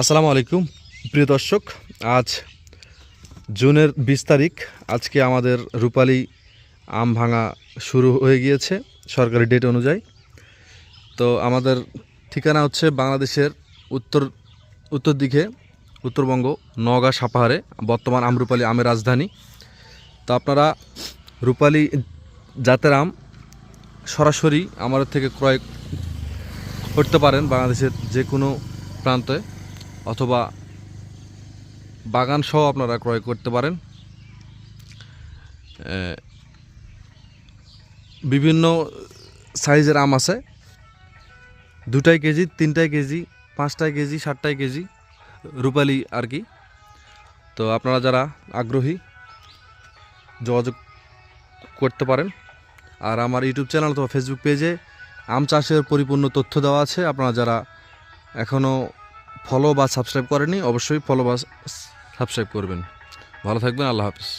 আসসালামু আলাইকুম। প্রিয় দর্শক, আজ জুনের বিশ তারিখ। আজকে আমাদের রূপালী আম ভাঙা শুরু হয়ে গিয়েছে সরকারি ডেট অনুযায়ী। তো আমাদের ঠিকানা হচ্ছে বাংলাদেশের উত্তর উত্তর দিকে, উত্তরবঙ্গ, নওগাঁ, সাপাহারে, বর্তমান আমরুপালি আমের রাজধানী। তো আপনারা রূপালী জাতের আম সরাসরি আমাদের থেকে ক্রয় করতে পারেন বাংলাদেশের যে কোনো প্রান্তে। অথবা বাগানসহ আপনারা ক্রয় করতে পারেন। বিভিন্ন সাইজের আম আছে। দুটাই কেজি, তিনটাই কেজি, পাঁচটাই কেজি সাতটায় কেজি রূপালি আর কি। তো আপনারা যারা আগ্রহী যোগাযোগ করতে পারেন। আর আমার ইউটিউব চ্যানেল অথবা ফেসবুক পেজে আম চাষের পরিপূর্ণ তথ্য দেওয়া আছে। আপনারা যারা এখনও ফলো বা সাবস্ক্রাইব করেনি অবশ্যই ফলো বা সাবস্ক্রাইব করবেন। ভালো থাকবেন আল্লাহ হাফিজ।